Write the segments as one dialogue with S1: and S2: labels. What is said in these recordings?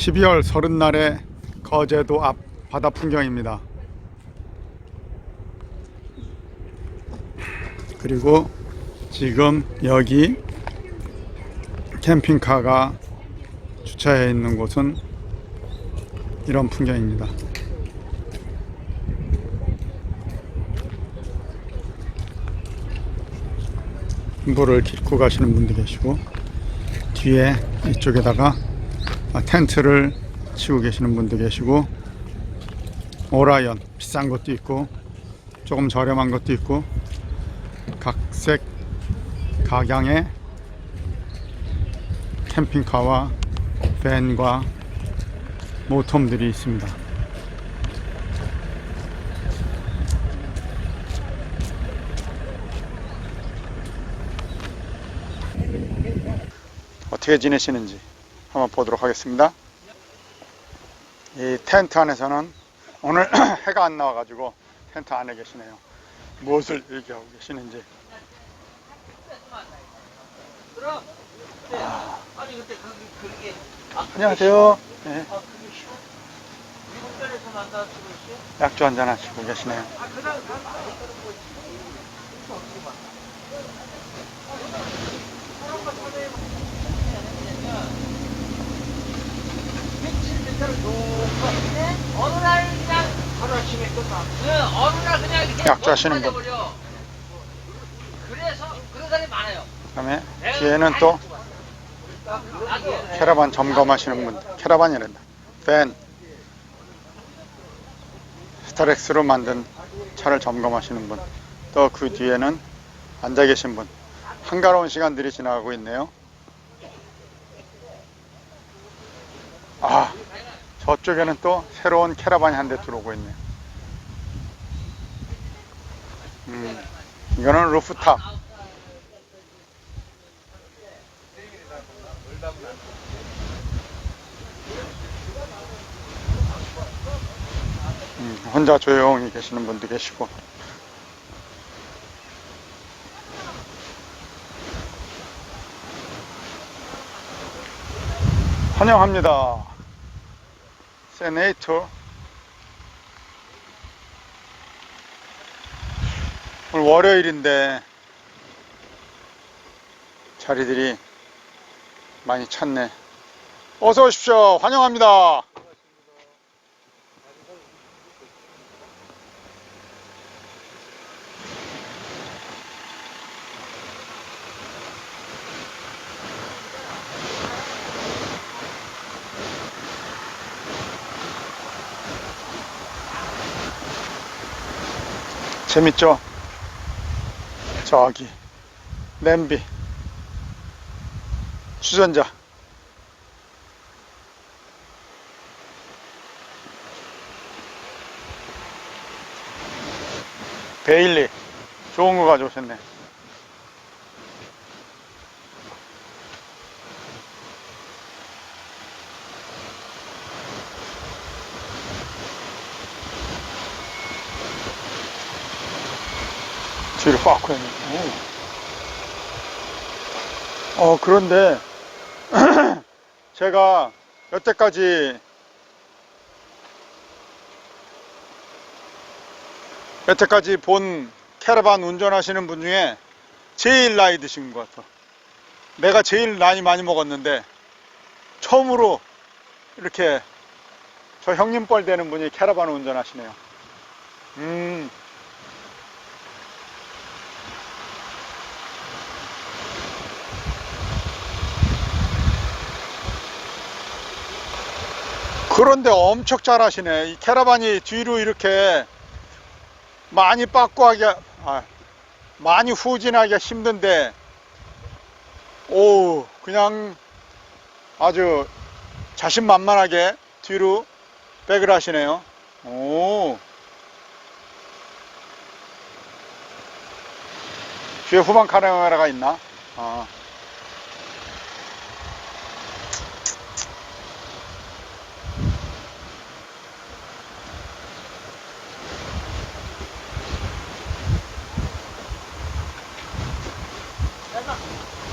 S1: 12월 서른날의 거제도 앞 바다 풍경입니다. 그리고 지금 여기 캠핑카가 주차해 있는 곳은 이런 풍경입니다. 물을 깃고 가시는 분도 계시고 뒤에 이쪽에다가 아, 텐트를 치고 계시는 분도 계시고 오라이언 비싼 것도 있고 조금 저렴한 것도 있고 각색 각양의 캠핑카와 밴과 모텀들이 있습니다. 어떻게 지내시는지 한번 보도록 하겠습니다. 이 텐트 안에서는 오늘 해가 안 나와가지고 텐트 안에 계시네요. 무엇을 얘기하고 계시는지.
S2: 아,
S1: 안녕하세요. 네? 약주 한잔 하시고 계시네요.
S2: 아 그냥 난 아직까지 뭐 이거 어떻게 봐? 사람과 사회에 며칠 밑으로 쭉 어느 날 그냥 하루 아침에 끝나. 네, 어느 날 그냥 이렇게
S1: 약주하시는 분.
S2: 많아요.
S1: 그다음에 뒤에는 또
S2: 나도
S1: 캐러반 점검하시는 분, 캐러반이란다. 밴 스타렉스로 만든 차를 점검하시는 분, 또 그 뒤에는 앉아 계신 분. 한가로운 시간들이 지나가고 있네요. 아, 저쪽에는 또 새로운 캐러반이 한 대 들어오고 있네요. 음, 이거는 루프탑. 음, 혼자 조용히 계시는 분도 계시고. 환영합니다. 세네이터 오늘 월요일인데 자리들이 많이 찼네. 어서 오십시오. 환영합니다. 재밌죠? 저기 냄비. 주전자. 베일리. 좋은 거 가져오셨네 뒤로 빡 하네. 어, 그런데, 제가 여태까지, 여태까지 본 캐러반 운전하시는 분 중에 제일 나이 드신 것 같아. 내가 제일 나이 많이 먹었는데, 처음으로 이렇게 저 형님 뻘 되는 분이 캐러반 운전하시네요. 음, 그런데 엄청 잘하시네. 이 캐러반이 뒤로 이렇게 많이 빠꾸하게, 아, 많이 후진하기가 힘든데, 오, 그냥 아주 자신만만하게 뒤로 백을 하시네요. 오. 뒤에 후방 카메라가 있나? 아.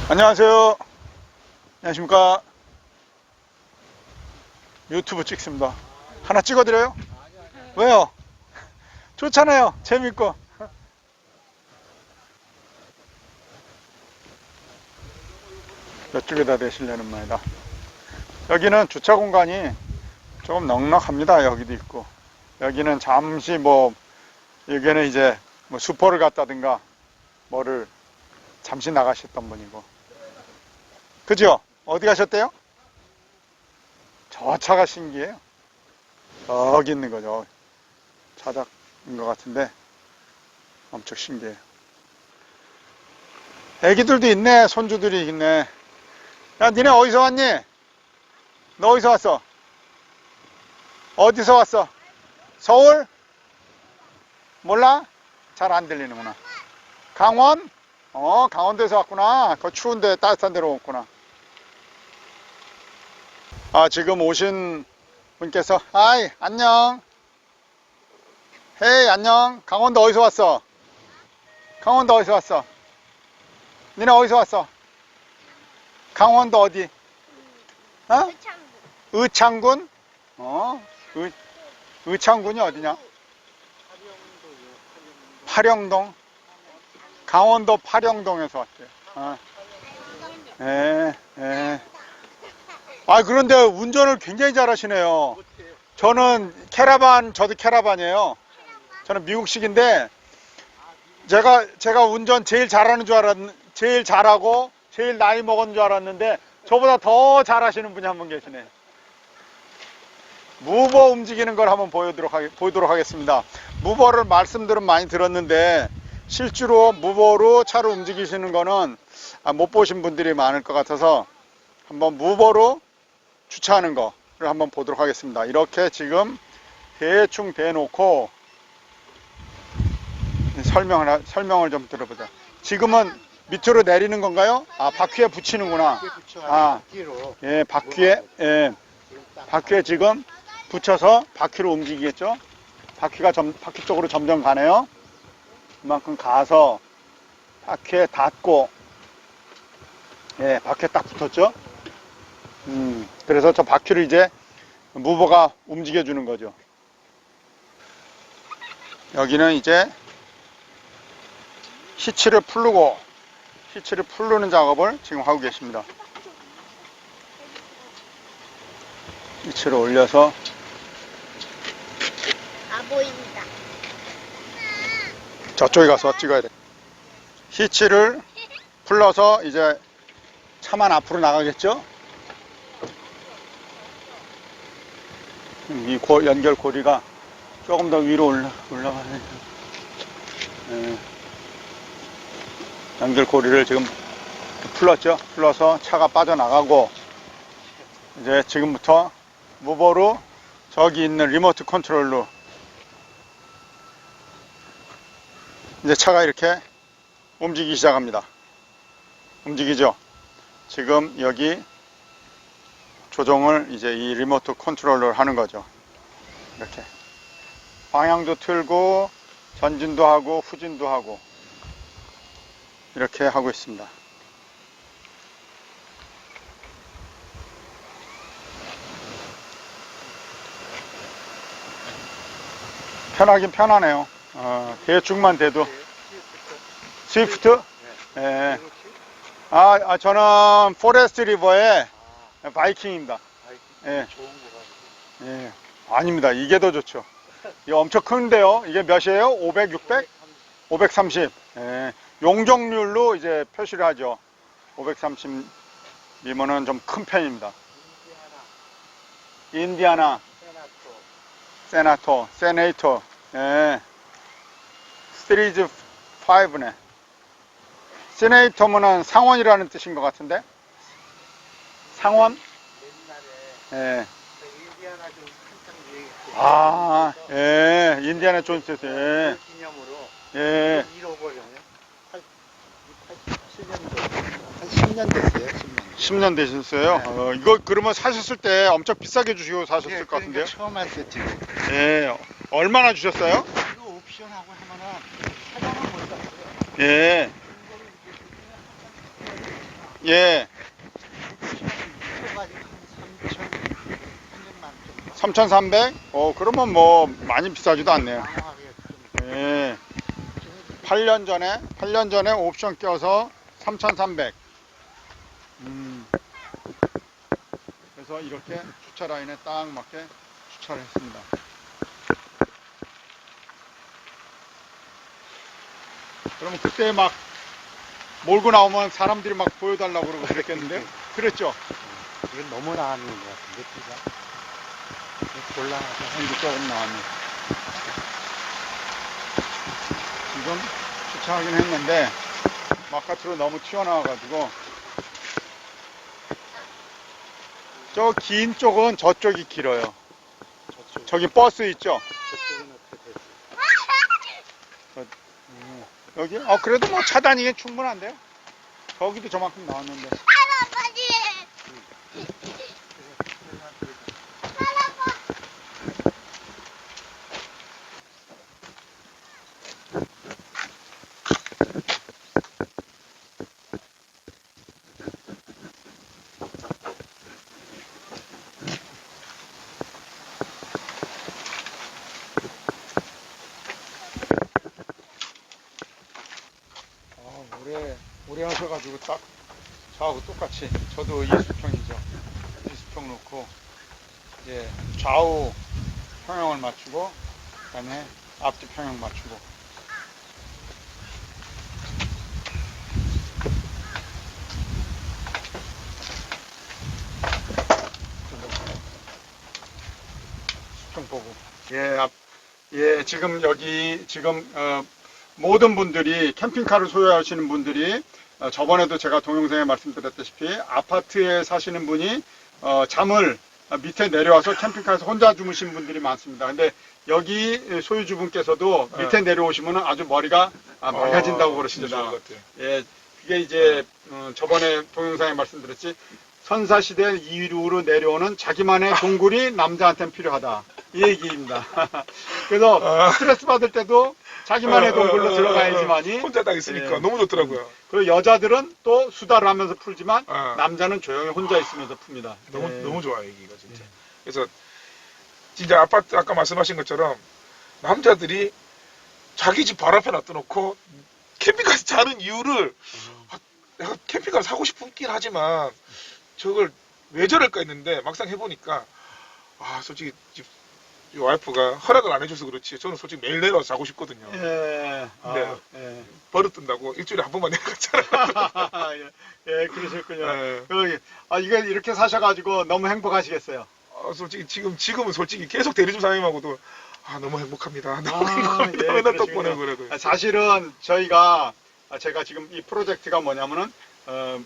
S1: 안녕하세요. 안녕하십니까. 유튜브 찍습니다. 하나 찍어드려요? 왜요? 좋잖아요. 재밌고. 이쪽에다 대시려는 말이다. 여기는 주차 공간이 조금 넉넉합니다. 여기도 있고. 여기는 잠시 뭐, 여기는 이제 뭐 슈퍼를 갔다든가 뭐를 잠시 나가셨던 분이고. 그죠? 어디 가셨대요? 저 차가 신기해요. 저기 있는 거죠. 차작인 것 같은데 엄청 신기해요. 애기들도 있네. 손주들이 있네. 야, 니네 어디서 왔니? 너 어디서 왔어? 어디서 왔어? 서울? 몰라? 잘 안 들리는구나. 강원? 어, 강원도에서 왔구나. 그 추운데 따뜻한 데로 왔구나. 아, 지금 오신 분께서, 하이, 안녕. 헤이, 안녕. 강원도 어디서 왔어? 강원도 어디서 왔어? 니네 어디서 왔어? 강원도 어디? 어? 의창군? 어? 의, 의창군이 어디냐? 파령동? 강원도 파령동에서 왔대요. 어. 예, 예. 아, 그런데 운전을 굉장히 잘하시네요. 저는 캐라반, 저도 캐라반이에요. 저는 미국식인데, 제가, 제가 운전 제일 잘하는 줄 알았, 제일 잘하고, 제일 나이 먹은 줄 알았는데, 저보다 더 잘하시는 분이 한 분 계시네. 무버 움직이는 걸 한번 보여도록, 하겠, 보도록 하겠습니다. 무버를 말씀들은 많이 들었는데, 실제로 무버로 차를 움직이시는 거는 아, 못 보신 분들이 많을 것 같아서 한번 무버로 주차하는 거를 한번 보도록 하겠습니다. 이렇게 지금 대충 대놓고 설명을, 하- 설명을 좀 들어보자. 지금은 밑으로 내리는 건가요? 아, 바퀴에 붙이는구나. 아. 예, 바퀴에, 예, 바퀴에 지금 붙여서 바퀴로 움직이겠죠? 바퀴가 점, 바퀴 쪽으로 점점 가네요. 그만큼 가서 바퀴에 닿고, 예, 바퀴에 딱 붙었죠? 음, 그래서 저 바퀴를 이제 무버가 움직여 주는 거죠. 여기는 이제 히치를 풀르고, 히치를 풀르는 작업을 지금 하고 계십니다. 히치를 올려서
S3: 아 보인다.
S1: 저쪽에 가서 찍어야 돼. 히치를 풀러서 이제 차만 앞으로 나가겠죠? 이 고- 연결 고리가 조금 더 위로 올라, 올라가야 돼. 예. 연결 고리를 지금 풀렀죠? 풀러서 차가 빠져나가고, 이제 지금부터 무버로 저기 있는 리모트 컨트롤로 이제 차가 이렇게 움직이기 시작합니다. 움직이죠? 지금 여기 조정을 이제 이 리모트 컨트롤러를 하는 거죠. 이렇게. 방향도 틀고, 전진도 하고, 후진도 하고, 이렇게 하고 있습니다. 편하긴 편하네요. 어, 대충만 돼도. 스위프트? 예. 아, 아, 저는 포레스트 리버의 바이킹입니다. 예.
S4: 좋은 거 같아요.
S1: 예. 아닙니다. 이게 더 좋죠. 이게 엄청 큰데요. 이게 몇이에요? 500, 600? 530. 예. 용적률로 이제 표시를 하죠. 530이면은 좀큰 편입니다. 인디아나, 세나토, 세네이터. 예. 시리즈 5네. 세네이터면은 상원이라는 뜻인 것 같은데? 상원? 예.
S4: 그 인디아나 좀 한창 유행했어요.
S1: 아, 예, 인디아나 존스에서, 예,
S4: 그 기념으로
S1: 예.
S4: 잃어버렸네. 87년도 한 10년 됐어요. 10년.
S1: 10년 되셨어요?
S4: 네.
S1: 어, 이거 그러면 사셨을 때 엄청 비싸게 주시고 사셨을
S4: 예,
S1: 것
S4: 그러니까
S1: 같은데요?
S4: 처음 할때 지금
S1: 예, 얼마나 주셨어요?
S4: 이거 옵션하고 하면은 사장은 못 샀어요.
S1: 예, 예,
S4: 옵션 쳐가지고 한 3천 300만
S1: 3,300? 어, 그러면 뭐 많이 비싸지도 않네요. 예. 8년 전에 8년 전에 옵션 껴서 3,300. 음. 그래서 이렇게 주차 라인에 딱 맞게 주차를 했습니다. 그러면 그때 막 몰고 나오면 사람들이 막 보여달라고 그러고 그랬겠는데요? 그랬죠?
S4: 이건 너무 나가는 것 같은데 피가 곤란하게
S1: 이제 조금 나왔네. 지금 주차하긴 했는데 바깥으로 너무 튀어나와가지고 저 긴 쪽은 저쪽이 길어요. 저기 버스 있죠?
S4: 저쪽은 어떻게 됐어요?
S1: 음, 여기? 어 그래도 뭐차 다니기 충분한데요? 저기도 저만큼 나왔는데. 아, 오래, 오래 하셔가지고 딱 저하고 똑같이. 저도 20평이죠. 20평 놓고 이제 좌우 평형을 맞추고 그다음에 앞뒤 평형 맞추고. 수평 보고. 예, 앞, 예, 지금 여기 지금 어, 모든 분들이 캠핑카를 소유하시는 분들이 어, 저번에도 제가 동영상에 말씀드렸다시피 아파트에 사시는 분이 어, 잠을 어, 밑에 내려와서 캠핑카에서 혼자 주무신 분들이 많습니다. 근데 여기 소유주분께서도
S3: 네.
S1: 밑에 내려오시면 아주 머리가 아, 그러십니다.
S3: 좋은 것 같아요.
S1: 예, 그게 이제 어, 저번에 동영상에 말씀드렸지 선사시대 이후로 내려오는 자기만의 동굴이 남자한테는 필요하다 이 얘기입니다. 그래서
S3: 아.
S1: 스트레스 받을 때도 자기만의 동굴로 들어가야지만이
S3: 혼자 딱 있으니까
S1: 예.
S3: 너무 좋더라고요.
S1: 그리고 여자들은 또 수다를 하면서 풀지만
S3: 아.
S1: 남자는 조용히 혼자 있으면서 풉니다.
S3: 너무
S1: 예.
S3: 너무 좋아요 얘기가 진짜. 그래서 진짜 아파트 아까 말씀하신 것처럼 남자들이 자기 집 바로 앞에 놔둬놓고 캠핑카에서 자는 이유를 아, 내가 캠핑카 사고 싶긴 하지만 저걸 왜 저럴까 했는데 막상 해보니까 아 솔직히 집 이 와이프가 허락을 안 해줘서 그렇지 저는 솔직히 매일 내려와서 자고 싶거든요.
S1: 예. 아,
S3: 네.
S1: 예.
S3: 버릇 뜬다고 일주일에 한 번만 내려갔잖아요.
S1: 예, 예, 그러셨군요.
S3: 예.
S1: 그, 아, 이거 이렇게 사셔가지고 너무 행복하시겠어요.
S3: 아, 솔직히 지금 지금은 솔직히 계속 대리점 사장님하고도 아 너무 행복합니다. 너무
S1: 아,
S3: 행복합니다.
S1: 예,
S3: 맨날 떡
S1: 그러시군요.
S3: 보내고 그래도.
S1: 아, 사실은 저희가 아, 제가 지금 이 프로젝트가 뭐냐면은 어,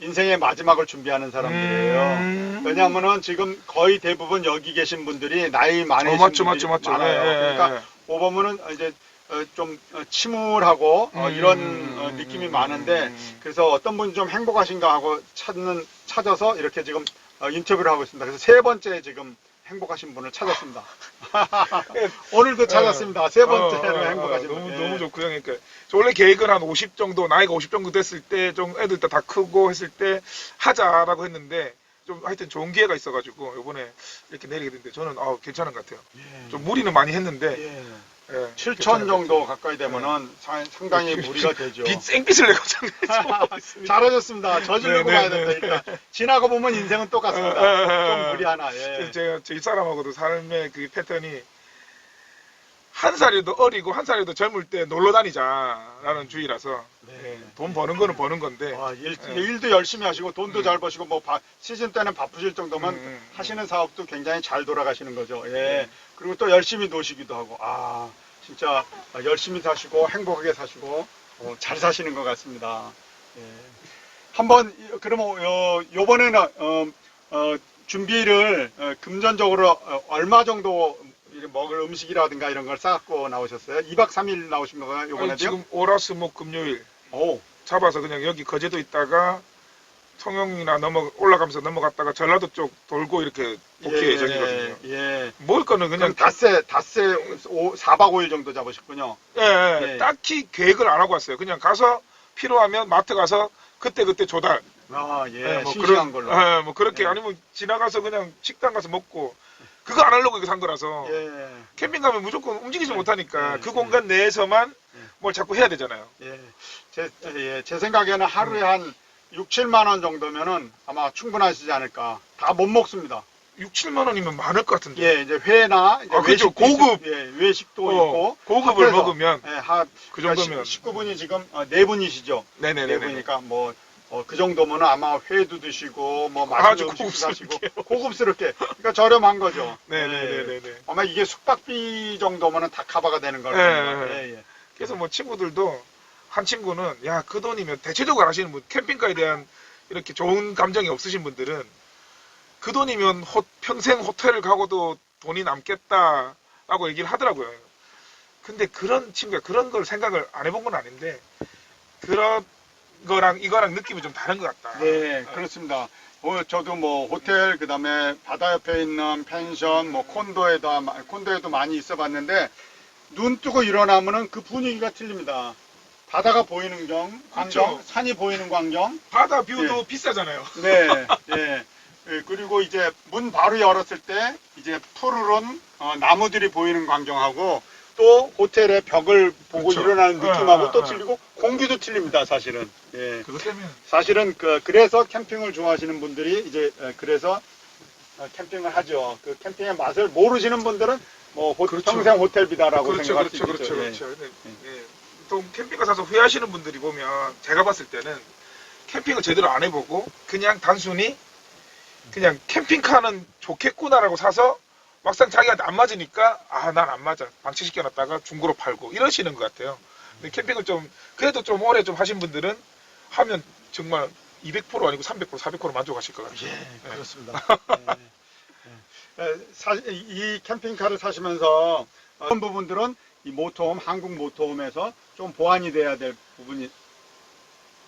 S1: 인생의 마지막을 준비하는 사람들이에요.
S3: 음.
S1: 왜냐하면은 지금 거의 대부분 여기 계신 분들이 나이 많으신
S3: 어, 맞죠,
S1: 분들이
S3: 맞죠, 맞죠.
S1: 많아요.
S3: 예, 예,
S1: 그러니까
S3: 예.
S1: 오보면은 이제 어, 좀 어, 침울하고 어,
S3: 음,
S1: 이런
S3: 음,
S1: 어,
S3: 음,
S1: 느낌이
S3: 음,
S1: 많은데
S3: 음.
S1: 그래서 어떤 분이 좀 행복하신가 하고 찾는 찾아서 이렇게 지금 어, 인터뷰를 하고 있습니다. 그래서 세 번째 지금 행복하신 분을 찾았습니다. 오늘도 찾았습니다. 세 번째로
S3: 어, 어, 어,
S1: 행복하신
S3: 너무
S1: 분. 예.
S3: 너무 좋고요. 그러니까 저 원래 계획은 한 50 정도 나이가 50 정도 됐을 때 좀 애들 다 크고 했을 때 하자라고 했는데 좀 하여튼 좋은 기회가 있어가지고 이번에 이렇게 내리게 됐는데 저는 아 괜찮은 것 같아요.
S1: 예.
S3: 좀 무리는 많이 했는데
S1: 예.
S3: 예,
S1: 7천
S3: 괜찮은 것
S1: 정도
S3: 같아요.
S1: 가까이 되면은 사- 상당히 무리가 되죠.
S3: 빗 생빛을 내고 장난치고
S1: 잘하셨습니다. 저지르고
S3: 네,
S1: 가야
S3: 네,
S1: 된다니까. 지나고 보면 인생은 똑같습니다.
S3: 어, 어, 어,
S1: 좀
S3: 어.
S1: 무리 하나. 예.
S3: 제가 저희 사람하고도 삶의 그 패턴이 한 살이라도 어리고 한 살이라도 젊을 때 놀러 다니자라는 주의라서
S1: 네.
S3: 예, 돈 버는 거는 버는 건데
S1: 와, 일,
S3: 예.
S1: 일도 열심히 하시고 돈도
S3: 음.
S1: 잘 버시고 뭐 바- 시즌 때는 바쁘실 정도면
S3: 음, 음,
S1: 하시는 사업도 굉장히 잘 돌아가시는 거죠. 예.
S3: 네.
S1: 그리고 또 열심히 노시기도 하고 아 진짜 열심히 사시고 행복하게 사시고 어, 잘 사시는 것 같습니다. 예. 한번 이- 그러면 요, 요번에는 어, 어, 준비를 어, 금전적으로 어, 얼마 정도 먹을 음식이라든가 이런 걸 싸갖고 나오셨어요? 2박 3일 나오신 거가요? 요번에도요?
S3: 아니, 지금 오라스목 금요일
S1: 오.
S3: 잡아서 그냥 여기 거제도 있다가 통영이나 넘어 올라가면서 넘어갔다가 전라도 쪽 돌고 이렇게 복귀
S1: 예,
S3: 예정이거든요.
S1: 예.
S3: 먹을 거는
S1: 그냥
S3: 그냥
S1: 닷새, 닷새 4박 5일 정도 잡으셨군요.
S3: 예, 예,
S1: 예.
S3: 딱히 계획을 안 하고 왔어요. 그냥 가서 필요하면 마트 가서 그때 그때 조달
S1: 아, 예.
S3: 예, 뭐
S1: 싱싱한
S3: 그런
S1: 걸로.
S3: 예, 뭐 그렇게
S1: 예.
S3: 아니면 지나가서 그냥 식당 가서 먹고 그거 안 하려고 이거 산 거라서
S1: 예.
S3: 캠핑 가면 무조건 움직이지 못하니까
S1: 예,
S3: 그
S1: 예.
S3: 공간 내에서만
S1: 예.
S3: 뭘 자꾸 해야 되잖아요.
S1: 예. 제, 예, 제 생각에는 하루에 한 6, 7만 원 정도면은 아마 충분하시지 않을까. 다 못 먹습니다.
S3: 6, 7만 원이면 많을 것 같은데.
S1: 예, 이제 회나 이제
S3: 아, 그죠.
S1: 외식도
S3: 고급.
S1: 있- 예, 외식도
S3: 어,
S1: 있고
S3: 고급을
S1: 합해서,
S3: 먹으면
S1: 예, 하,
S3: 그 정도면
S1: 19분이 지금 어, 네 분이시죠. 네
S3: 네네 네.
S1: 분이니까 뭐 어, 그 정도면 아마 회도 드시고 뭐
S3: 아주
S1: 맛있는 음식도 사시고
S3: 고급스럽게요.
S1: 고급스럽게 그러니까 저렴한 거죠. 예.
S3: 네네네네.
S1: 아마 이게 숙박비 정도면은 다 커버가 되는 걸
S3: 예. 예.
S1: 예, 예.
S3: 그래서 뭐 친구들도 한 친구는 야 그 돈이면 대체적으로 하시는 분 캠핑카에 대한 이렇게 좋은 감정이 없으신 분들은 그 돈이면 호- 평생 호텔을 가고도 돈이 남겠다라고 얘기를 하더라고요. 근데 그런 친구가 그런 걸 생각을 안 해본 건 아닌데 그런 거랑 이거랑 느낌이 좀 다른 것 같다.
S1: 네, 그렇습니다. 어, 저도 뭐 호텔 그다음에 바다 옆에 있는 펜션 뭐 콘도에도 마- 콘도에도 많이 있어봤는데 눈 뜨고 일어나면은 그 분위기가 틀립니다. 바다가 보이는 경, 광경,
S3: 그렇죠.
S1: 산이 보이는 광경.
S3: 바다 뷰도
S1: 예.
S3: 비싸잖아요.
S1: 네, 예. 예, 그리고 이제 문 바로 열었을 때 이제 푸르른 어, 나무들이 보이는 광경하고 또 호텔의 벽을 보고
S3: 그렇죠.
S1: 일어나는
S3: 어,
S1: 느낌하고
S3: 어,
S1: 또
S3: 어.
S1: 틀리고 공기도 틀립니다, 사실은. 예.
S3: 그것 때문에
S1: 사실은 그 그래서 캠핑을 좋아하시는 분들이 이제 에, 그래서 어, 캠핑을 하죠. 그 캠핑의 맛을 모르시는 분들은 뭐 호-
S3: 그렇죠.
S1: 평생 호텔비다라고
S3: 그렇죠,
S1: 생각할
S3: 그렇죠,
S1: 수
S3: 그렇죠,
S1: 있죠.
S3: 그렇죠. 근데, 예. 보통 캠핑카 사서 후회하시는 분들이 보면 제가 봤을 때는 캠핑을 제대로 안 해보고 그냥 단순히 그냥 캠핑카는 좋겠구나라고 사서 막상 자기한테 안 맞으니까 아 난 안 맞아 방치시켜놨다가 중고로 팔고 이러시는 것 같아요. 근데 캠핑을 좀 그래도 좀 오래 좀 하신 분들은 하면 정말 200% 아니고 300% 400% 만족하실 것 같아요.
S1: 예, 그렇습니다. 예, 예. 에, 사- 이 캠핑카를 사시면서 어떤 부분들은 이 모토홈 한국 모토홈에서 좀 보완이 돼야 될 부분이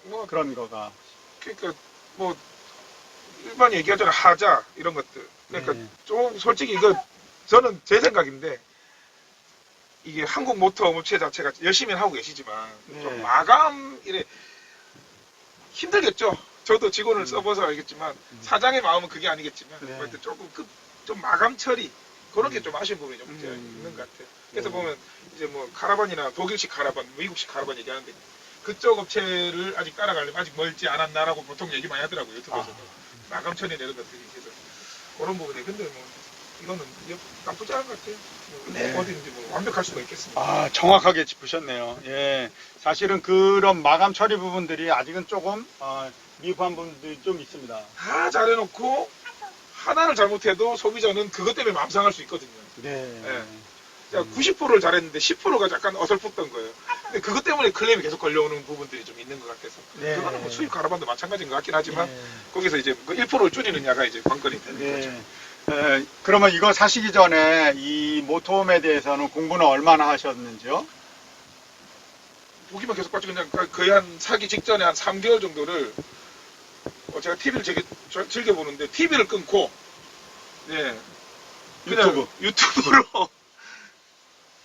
S3: 뭐
S1: 그런 거가
S3: 그러니까 뭐 일반 얘기하잖아 하자 이런 것들 그러니까
S1: 네.
S3: 좀 솔직히 이거 저는 제 생각인데 이게 한국 모터 업체 자체가 열심히 하고 계시지만
S1: 네.
S3: 좀 마감 이래 힘들겠죠. 저도 직원을 써봐서 알겠지만 사장의 마음은 그게 아니겠지만
S1: 음. 네.
S3: 하여튼 조금 그, 좀 마감 처리 그런 게 좀 아쉬운 부분이 좀 문제가
S1: 음.
S3: 있는 것 같아요. 그래서
S1: 네.
S3: 보면 이제 뭐 카라반이나 독일식 카라반, 미국식 카라반 얘기하는데 그쪽 업체를 아직 따라가려면 아직 멀지 않았나라고 보통 얘기 많이 하더라고요 유튜브에서도 마감 처리 내는 것들이 그래서 그런 부분에 근데 뭐 이거는 이거 나쁘지 않은 것 같아요. 뭐
S1: 네.
S3: 어디든지 뭐 완벽할 수가 있겠습니다.
S1: 아, 정확하게 짚으셨네요. 예. 사실은 그런 마감 처리 부분들이 아직은 조금 어, 미흡한 부분들이 좀 있습니다.
S3: 다 잘해놓고 하나를 잘못해도 소비자는 그것 때문에 맘상할 수 있거든요.
S1: 네.
S3: 자, 90%를 잘했는데 10%가 약간 어설펐던 거예요. 근데 그것 때문에 클레임이 계속 걸려오는 부분들이 좀 있는 것 같아서
S1: 네.
S3: 그거는 뭐 수입 가라반도 마찬가지인 것 같긴 하지만
S1: 네.
S3: 거기서 이제 그 1%를 줄이느냐가 이제 관건이 되는 거죠.
S1: 네. 에, 그러면 이거 사시기 전에 이 모토홈에 대해서는 공부는 얼마나 하셨는지요?
S3: 보기만 계속 봤죠. 그냥 거- 거의 한 사기 직전에 한 3개월 정도를 어, 제가 TV를 되게 저- 즐겨 보는데 TV를 끊고 네 그냥
S1: 유튜브.
S3: 유튜브로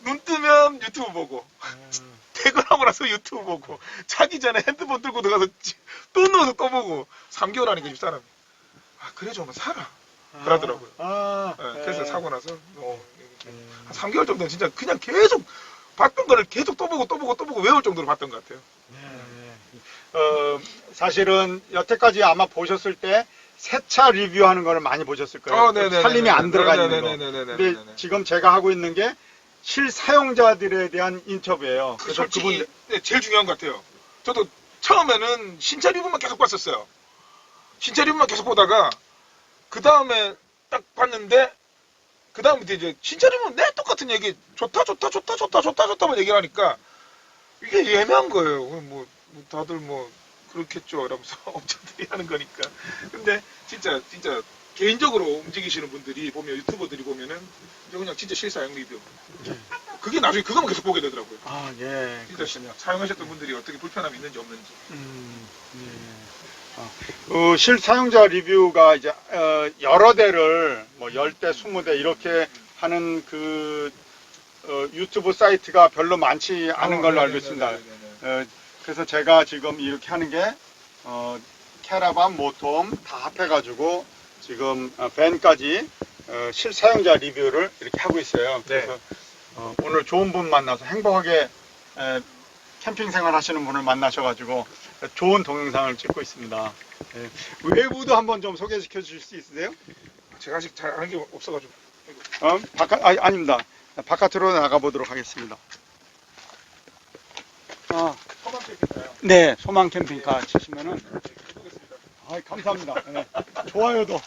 S3: 눈 뜨면 유튜브 보고 퇴근하고 나서 유튜브 보고 자기 전에 핸드폰 들고 들어가서 찌- 또 누워서 또 보고 3개월 하니까 집사람이 아 그래 좀 살아 그러더라고요.
S1: 아,
S3: 네,
S1: 네.
S3: 그래서 사고 나서 어,
S1: 네.
S3: 한 3개월 정도는 진짜 그냥 계속 봤던 거를 계속 또 보고 또 보고 또 보고 외울 정도로 봤던 것 같아요.
S1: 네. 어, 사실은 여태까지 아마 보셨을 때 세차 리뷰하는 거를 많이 보셨을 거예요.
S3: 어, 네네네네.
S1: 살림이 안 들어가 있는 거.
S3: 네네네네네네네.
S1: 근데 지금 제가 하고 있는 게 실사용자들에 대한 인터뷰예요.
S3: 그
S1: 그래서
S3: 솔직히
S1: 그분들
S3: 네, 제일 중요한 것 같아요. 저도 처음에는 신차 리뷰만 계속 봤었어요. 신차 리뷰만 계속 보다가 그 다음에 딱 봤는데 그 다음부터 이제 리뷰는 내 똑같은 얘기 좋다 좋다 좋다 좋다 좋다 좋다만 얘기를 하니까 이게 애매한 거예요. 뭐, 뭐 다들 뭐 그렇겠죠. 이러면서 업체들이 하는 거니까. 근데 진짜 진짜 개인적으로 움직이시는 분들이 보면 유튜버들이 보면은 그냥 진짜 실사용 리뷰. 그게 나중에 그거만 계속 보게 되더라고요.
S1: 아, 예.
S3: 진짜
S1: 그렇군요.
S3: 사용하셨던 분들이 어떻게 불편함이 있는지 없는지.
S1: 음, 예. 어, 어, 실사용자 리뷰가 이제 어, 여러 대를 뭐 10대, 20대 이렇게 하는 그 어, 유튜브 사이트가 별로 많지 않은
S3: 어,
S1: 걸로. 알고 있습니다. 어, 그래서 제가 지금 이렇게 하는 게 어, 캐러반, 모톰 다 합해가지고 지금 어, 밴까지 어, 실사용자 리뷰를 이렇게 하고 있어요. 그래서 어, 오늘 좋은 분 만나서 행복하게 에, 캠핑 생활 하시는 분을 만나셔가지고 좋은 동영상을 찍고 있습니다. 예. 외부도 한번 좀 소개시켜 주실 수 있으세요?
S3: 제가 아직 잘 아는 게 없어가지고.
S1: 어? 바깥, 아, 아닙니다. 바깥으로 나가보도록 하겠습니다. 아,
S3: 소방 캠핑카요.
S1: 네, 소망 캠핑카 치시면은 아, 감사합니다. 예. 좋아요도.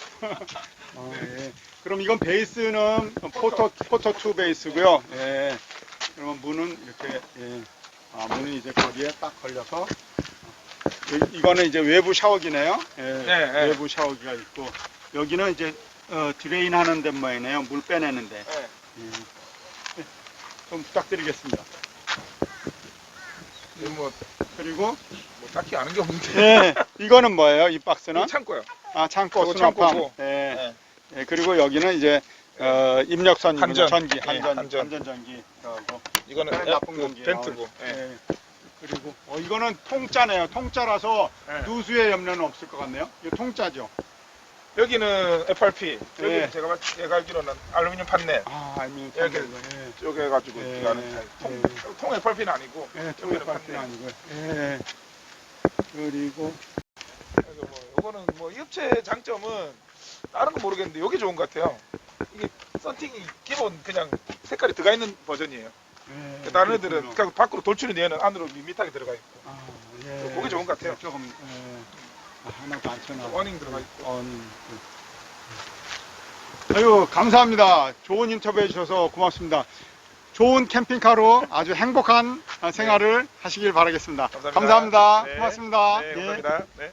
S1: 아, 예. 그럼 이건 베이스는 포토 포토 2 베이스고요. 예. 그러면 문은 이렇게 예. 아, 문은 이제 거기에 딱 걸려서 이- 이거는 이제 외부 샤워기네요. 예.
S3: 네, 네.
S1: 외부 샤워기가 있고 여기는 이제 어, 드레인 하는 데 모양이네요. 물 빼내는데.
S3: 네.
S1: 예. 예. 좀 부탁드리겠습니다.
S3: 이거 뭐,
S1: 그리고
S3: 뭐 딱히 아는 게 없는데.
S1: 예. 이거는 뭐예요? 이 박스는?
S3: 이거 창고요.
S1: 아, 창고, 수납함.
S3: 창고고.
S1: 예.
S3: 네.
S1: 예, 그리고 여기는 이제 어, 입력선
S3: 한전.
S1: 전기,
S3: 예,
S1: 한전,
S3: 한전.
S1: 한전 전기.
S3: 이거는
S1: 나쁜
S3: 그
S1: 공기.
S3: 벤트고.
S1: 예.
S3: 예.
S1: 예. 그리고 어, 이거는 통짜네요. 통짜라서
S3: 예.
S1: 누수의 염려는 없을 것 같네요. 이거 통짜죠.
S3: 여기는 FRP. 여기는
S1: 예.
S3: 제가, 봤- 제가 알기로는 알루미늄 판넬.
S1: 아, 아니면
S3: 이렇게
S1: 예.
S3: 쪼개 해가지고
S1: 예.
S3: 이거 하는 타입. 통,
S1: 예.
S3: 통 FRP는 아니고.
S1: 예,
S3: 여기는
S1: 통짜는
S3: 판넬.
S1: 아니고요. 예. 그리고
S3: 그래서 뭐 이거는 뭐 이 업체 장점은 다른 건 모르겠는데 여기 좋은 것 같아요. 이게 썬팅이 기본 그냥 색깔이 들어가 있는 버전이에요.
S1: 예,
S3: 다른 애들은. 그냥 밖으로 돌출이 되는 안으로 밋밋하게 들어가 있고
S1: 아, 예.
S3: 그게 좋은 것 같아요.
S1: 조금 예. 아, 하나도 안 쳐나.
S3: 어닝 들어가 있고.
S1: 어닝. 아유, 감사합니다. 좋은 인터뷰 해주셔서 고맙습니다. 좋은 캠핑카로 아주 행복한 생활을 하시길 바라겠습니다.
S3: 감사합니다.
S1: 감사합니다.
S3: 네.
S1: 고맙습니다.
S3: 네,
S1: 예.
S3: 감사합니다. 네.